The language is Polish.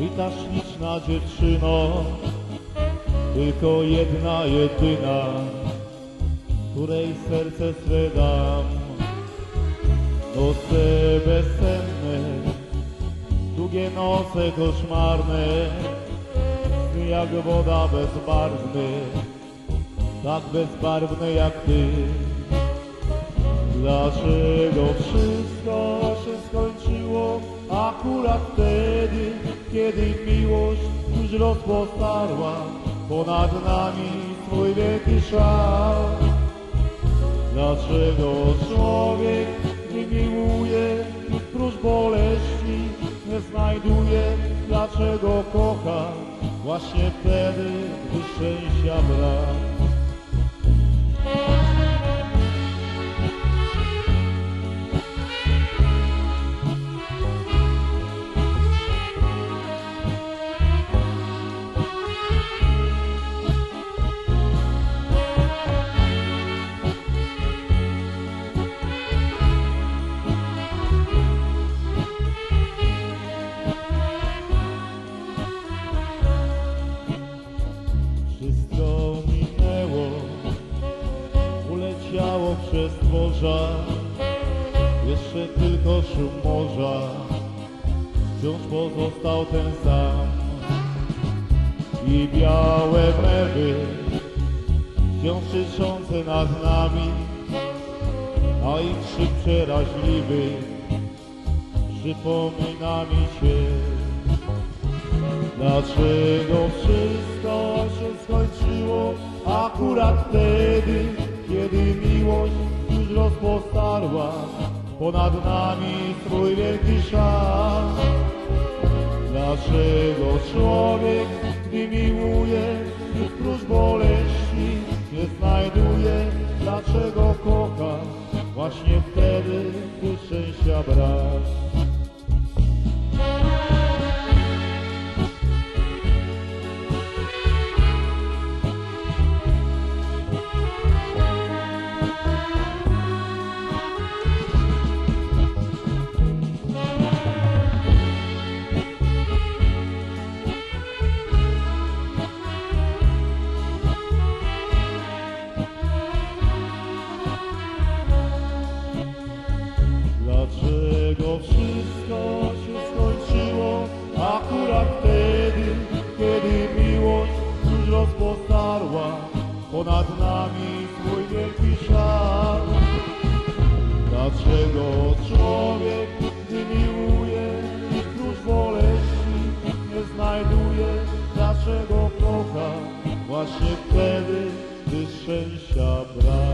I ta śliczna dziewczyno, tylko jedna, jedyna, której serce swe dam. Noce bezsenne, długie noce koszmarne, sny jak woda bezbarwny, tak bezbarwny jak ty. Dlaczego wszystko kiedy miłość już rozpostarła ponad nami swój wielki szał? Dlaczego człowiek nie miłuje prócz boleści nie znajduje? Dlaczego kocha właśnie wtedy, gdy szczęścia brak? Uleciało przez morza, jeszcze tylko szum morza, wciąż pozostał ten sam. I białe mewy, wciąż krzyczące nad nami, a ich krzyk przeraźliwy przypomina mi Cię. Dlaczego wszystko się skończyło akurat wtedy, kiedy miłość już rozpostarła ponad nami swój wielki szal? Dlaczego człowiek, gdy miłuje, już prócz boleści nie znajduje? Dlaczego kocha właśnie akurat wtedy, kiedy miłość już rozpostarła ponad nami swój wielki szal? Dlaczego człowiek, gdy miłuje prócz boleści nie znajduje? Dlaczego kocha właśnie wtedy, gdy szczęścia brak?